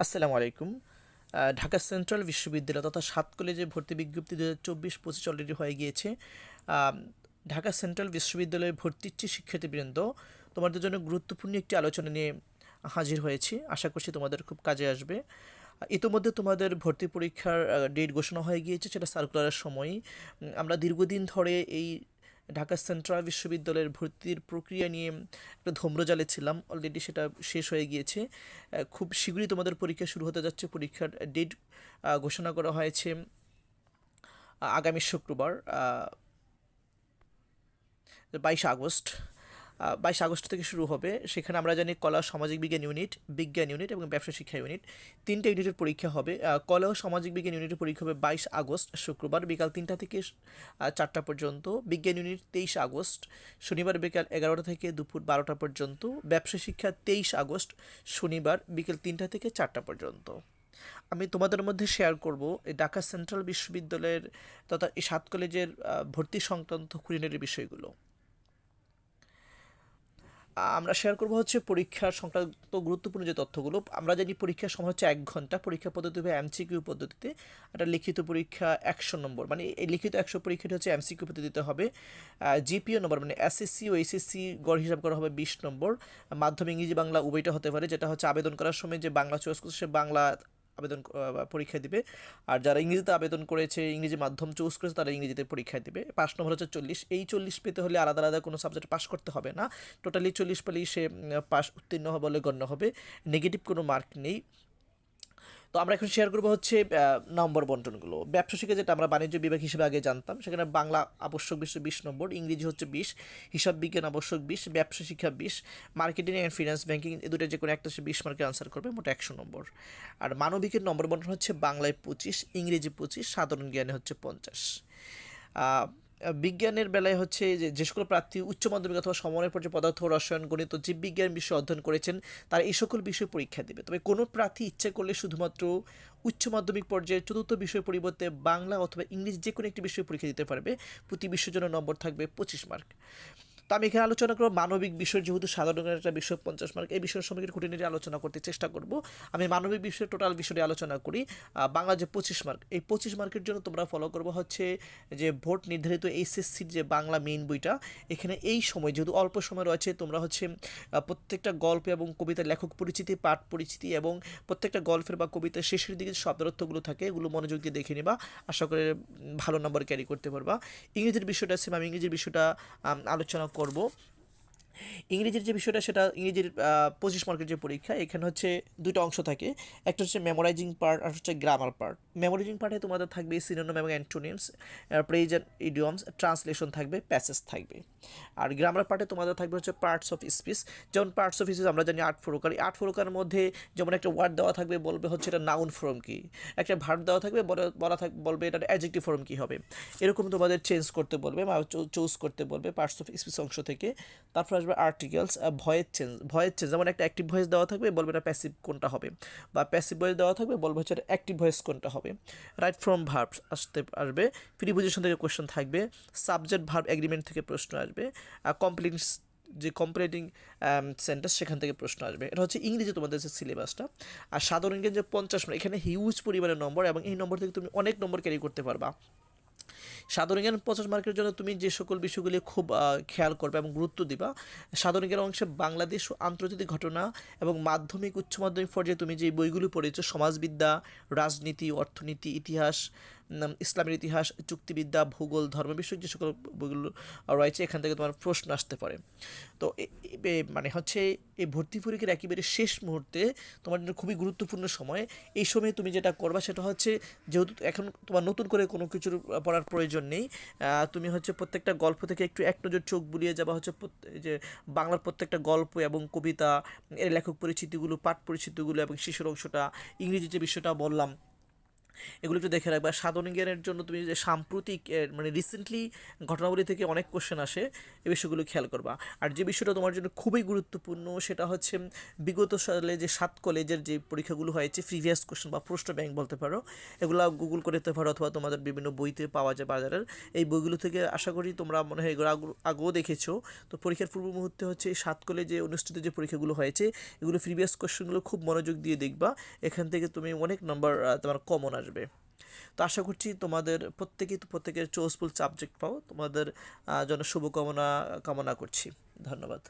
আসসালামু আলাইকুম। ঢাকা সেন্ট্রাল বিশ্ববিদ্যালয় তথা সাত কলেজে ভর্তি বিজ্ঞপ্তি দু হাজার চব্বিশ পঁচিশ অলরেডি হয়ে গিয়েছে। ঢাকা সেন্ট্রাল বিশ্ববিদ্যালয়ে ভর্তি ইচ্ছে শিক্ষার্থীবৃন্দ। তোমাদের জন্য গুরুত্বপূর্ণ একটি আলোচনা নিয়ে হাজির হয়েছি। আশা করছি তোমাদের খুব কাজে আসবে। ইতোমধ্যে তোমাদের ভর্তি পরীক্ষার ডেট ঘোষণা হয়ে গিয়েছে, সেটা সার্কুলারের সময়ই আমরা দীর্ঘদিন ধরে এই ঢাকা সেন্ট্রাল বিশ্ববিদ্যালয়ের ভর্তির প্রক্রিয়া নিয়ে একটা ধম্রজালে ছিলাম। অলরেডি সেটা শেষ হয়ে গিয়েছে। খুব শীঘ্রই তোমাদের পরীক্ষা শুরু হতে যাচ্ছে। পরীক্ষার ডেট ঘোষণা করা হয়েছে আগামী শুক্রবার বাইশে আগস্ট। বাইশ আগস্ট থেকে শুরু হবে। সেখানে আমরা জানি কলা সামাজিক বিজ্ঞান ইউনিট বিজ্ঞান ইউনিট এবং ব্যবসা শিক্ষা ইউনিট তিনটে ইউনিটের পরীক্ষা হবে। কলা ও সামাজিক বিজ্ঞান ইউনিটের পরীক্ষা হবে বাইশ আগস্ট, শুক্রবার বিকাল তিনটা থেকে চারটা পর্যন্ত। বিজ্ঞান ইউনিট তেইশ আগস্ট, শনিবার বিকাল এগারোটা থেকে দুপুর বারোটা পর্যন্ত। ব্যবসা শিক্ষা তেইশ আগস্ট, শনিবার বিকেল তিনটা থেকে চারটা পর্যন্ত। আমি তোমাদের মধ্যে শেয়ার করব, এই ঢাকা সেন্ট্রাল বিশ্ববিদ্যালয়ের তথা এই সাত কলেজের ভর্তি সংক্রান্ত খুঁটিনাটি বিষয়গুলো। আমরা শেয়ার করব হচ্ছে পরীক্ষার সংক্রান্ত গুরুত্বপূর্ণ যে তথ্যগুলো। আমরা জানি পরীক্ষার সময় হচ্ছে এক ঘণ্টা, পরীক্ষা পদ্ধতি হবে এমসিকিউ পদ্ধতিতে। একটা লিখিত পরীক্ষা একশো নম্বর মানে এই লিখিত একশো পরীক্ষাটি হচ্ছে এমসিকিউ পদ্ধতিতে হবে। জিপিও নম্বর মানে এসএসসি ও এইচএসসি গড় হিসাব করা হবে বিশ নম্বর। মাধ্যমিক ইংরেজি বাংলা উভয়টা হতে পারে, যেটা হচ্ছে আবেদন করার সময় যে বাংলা চয়েস করছে সে বাংলা আবেদন পরীক্ষা দিবে। আর যারা ইংরেজিতে আবেদন করেছে, ইংরেজি মাধ্যম চুজ করেছে, তারা ইংরেজিতে পরীক্ষা দিবে। পাঁচ নম্বর হচ্ছে চল্লিশ। এই চল্লিশ পেতে হলে আলাদা আলাদা কোনো সাবজেক্ট পাস করতে হবে না। টোটালি চল্লিশ পেলেই সে পাস উত্তীর্ণ হবে বলে গণ্য হবে। নেগেটিভ কোনো মার্ক নেই। তো আমরা এখন শেয়ার করব হচ্ছে নম্বর বন্টনগুলো। ব্যবসা শিখে যেটা আমরা বাণিজ্য বিভাগ হিসেবে আগে জানতাম, সেখানে বাংলা আবশ্যক বিশ্ব বিশ নম্বর, ইংরেজি হচ্ছে বিশ, হিসাব বিজ্ঞান আবশ্যক বিশ, ব্যবসা শিক্ষা বিশ, মার্কেটিং অ্যান্ড ফিনান্স ব্যাংকিং এই দুটো যে কোনো একটা সে বিশ মার্কের আনসার করবে, মোট একশো নম্বর। আর মানবিকের নম্বর বন্টন হচ্ছে বাংলায় পঁচিশ, ইংরেজি পঁচিশ, সাধারণ জ্ঞানে হচ্ছে পঞ্চাশ। বিজ্ঞানের বেলায় হচ্ছে যে যে সকল প্রার্থী, উচ্চ মাধ্যমিক অথবা সমনের পর্যায়ে পদার্থ রসায়ন গণিত জীববিজ্ঞান বিষয়ে অধ্যয়ন করেছেন, তারা এই সকল বিষয়ে পরীক্ষা দেবে। তবে কোনো প্রার্থী ইচ্ছে করলে শুধুমাত্র উচ্চ মাধ্যমিক পর্যায়ে চতুর্থ বিষয় পরিবর্তে বাংলা অথবা ইংলিশ যে কোনো একটি বিষয়ে পরীক্ষা দিতে পারবে। প্রতি বিষয়ের জন্য নম্বর থাকবে পঁচিশ মার্ক। তো আমি এখানে আলোচনা করব মানবিক বিষয়, যেহেতু সাধারণ একটা বিষয় পঞ্চাশ মার্ক, এই বিষয়ের সম্পর্কে খুঁটিনাটি আলোচনা করতে চেষ্টা করব। আমি মানবিক বিষয়ে, টোটাল বিষয়টি আলোচনা করি। বাংলা যে পঁচিশ মার্ক, এই পঁচিশ মার্কের জন্য তোমরা ফলো করব হচ্ছে যে ভোট নির্ধারিত এইচএসসির যে বাংলা মেইন বইটা, এখানে এই সময় যেহেতু অল্প সময় রয়েছে, তোমরা হচ্ছে প্রত্যেকটা গল্প এবং কবিতার লেখক পরিচিতি, পাঠ পরিচিতি এবং প্রত্যেকটা গল্পের বা কবিতার শেষের দিকে শব্দার্থগুলো থাকে, এগুলো মনোযোগ দিয়ে দেখে নিবা। আশা করে ভালো নম্বর ক্যারি করতে পারবা। ইংরেজির বিষয়টা আছে আমি ইংরেজির বিষয়টা আলোচনা করব। ইংরেজির যে বিষয়টা, সেটা ইংরেজির পঁচিশ মার্কের যে পরীক্ষা, এখানে হচ্ছে দুটো অংশ থাকে। একটা হচ্ছে মেমোরাইজিং পার্ট আর হচ্ছে গ্রামার পার্ট মেমোরাইজিং পার্টে তোমাদের থাকবে সিনোনিম এবং অ্যান্টোনিমস প্রেজেন্ট ইডিয়মস ট্রান্সলেশন থাকবে প্যাসেজ থাকবে। আর গ্রামার পার্টে তোমাদের থাকবে হচ্ছে পার্টস অফ স্পিচ যেমন পার্টস অফ স্পিচ আমরা জানি আট প্রকার আট প্রকারের মধ্যে যেমন একটা ওয়ার্ড দেওয়া থাকবে, বলবে হচ্ছে এটা নাউন ফর্ম কি। একটা ভার্ব দেওয়া থাকবে, বলা- থাকবে বলবে এটা অ্যাডজেক্টিভ ফর্ম কী হবে। এরকম তোমাদের চেঞ্জ করতে বলবে বা চুজ করতে বলবে পার্টস অফ স্পিচ অংশ থেকে। তারপর আসবে articles voice change voice change যেমন একটা অ্যাক্টিভ ভয়েস দেওয়া থাকবে, বলবে এটা প্যাসিভ কোনটা হবে, বা প্যাসিভ ভয়েস দেওয়া থাকবে, বলবে হচ্ছে এটা অ্যাক্টিভ ভয়েস কোনটা হবে। রাইট ফ্রম ভার্বস আসতে আসবে প্রিপোজিশন থেকে কোয়েশ্চেন থাকবে সাবজেক্ট ভার্ব এগ্রিমেন্ট থেকে প্রশ্ন আসবে, আর কমপ্লিট যে কম্পারেটিং সেন্টেন্স সেখান থেকে প্রশ্ন আসবে। এটা হচ্ছে ইংরেজি তোমাদের যে সিলেবাসটা আর সাধারণ ইংরেজি পঞ্চাশ এখানে হিউজ পরিমাণের নম্বর এবং এই নম্বর থেকে তুমি অনেক নম্বর ক্যারি করতে পারবা। সাধারণ জ্ঞান পঞ্চাশ মার্কের জন্য তুমি যে সকল বিষয়গুলি খুব খেয়াল করবে এবং গুরুত্ব দিবা সাধারণ জ্ঞান অংশে বাংলাদেশ ও আন্তর্জাতিক ঘটনা এবং মাধ্যমিক, উচ্চ মাধ্যমিক পর্যায়ে তুমি যে বইগুলো পড়েছো, সমাজবিদ্যা, রাজনীতি, অর্থনীতি, ইতিহাস ইসলামের ইতিহাস, যুক্তিবিদ্যা, ভূগোল, ধর্ম বিষয়ক যে সকল বইগুলো রয়েছে, এখান থেকে তোমার প্রশ্ন আসতে পারে। তো মানে হচ্ছে এই ভর্তি পরীক্ষার একেবারে শেষ মুহূর্তে তোমার জন্য খুবই গুরুত্বপূর্ণ সময়। এই সময়ে তুমি যেটা করবা সেটা হচ্ছে যেহেতু এখন তোমার নতুন করে কোনো কিছুর পড়ার প্রয়োজন নেই তুমি হচ্ছে প্রত্যেকটা গল্প থেকে একটু এক নজর চোখ বুলিয়ে যাবা হচ্ছে যে বাংলার প্রত্যেকটা গল্প এবং কবিতা, এর লেখক পরিচিতিগুলো, পাঠ পরিচিতিগুলো এবং শিশুর অংশটা ইংরেজি যে বিষয়টা বললাম এগুলো একটু দেখে রাখবে। আর জ্ঞানের জন্য তুমি যে সাম্প্রতিক মানে রিসেন্টলি ঘটনাবলী থেকে অনেক কোশ্চেন আসে এই বিষয়গুলো খেয়াল করবা। আর যে বিষয়টা তোমার জন্য খুবই গুরুত্বপূর্ণ সেটা হচ্ছে বিগত সালে যে সাত কলেজের যে পরীক্ষাগুলো হয়েছে প্রিভিয়াস কোশ্চেন বা প্রশ্ন ব্যাংক বলতে পারো, এগুলো গুগল করে দিতে পারো অথবা তোমাদের বিভিন্ন বইতে পাওয়া যায় বাজারের। এই বইগুলো থেকে আশা করি তোমরা মনে হয় এগুলো আগু- আগেও দেখেছ। তো পরীক্ষার পূর্ব মুহূর্তে হচ্ছে এই সাত কলেজে অনুষ্ঠিত যে পরীক্ষাগুলো হয়েছে, এগুলো প্রিভিয়াস কোশ্চেনগুলো খুব মনোযোগ দিয়ে দেখবা। এখান থেকে তুমি অনেক নম্বর তোমার কমন আসবে। তো আশা করছি তোমাদের প্রত্যেকেই তো প্রত্যেকের চোসফুল সাবজেক্ট পাও। তোমাদের জন্য শুভকামনা, কামনা করছি। ধন্যবাদ।